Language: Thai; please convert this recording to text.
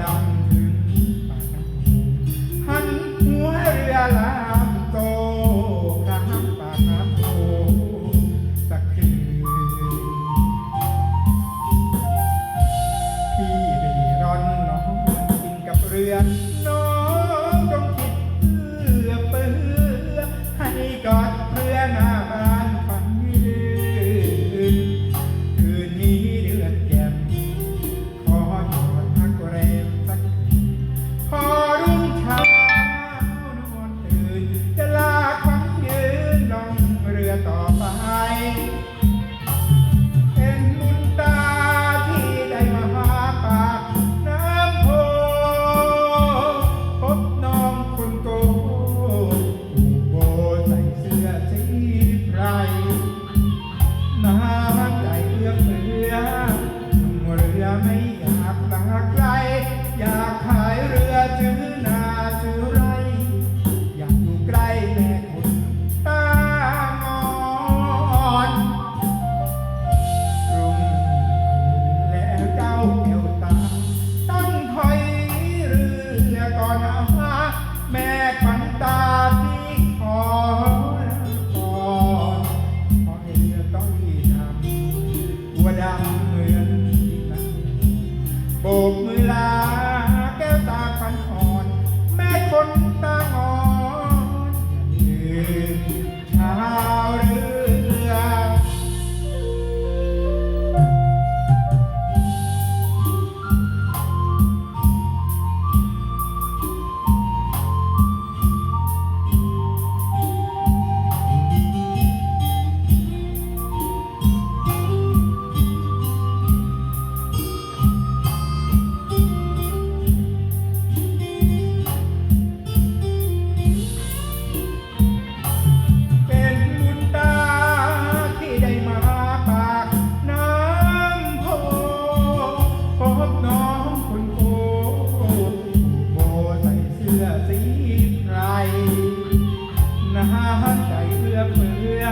ลำถึงหันหัวเรือลำโตข้ามปากน้ำโขงสักคืนพี่เร่ร่อนน้องกินกับเรือนน้อง ดัง หาใจเพื่อเพื่อ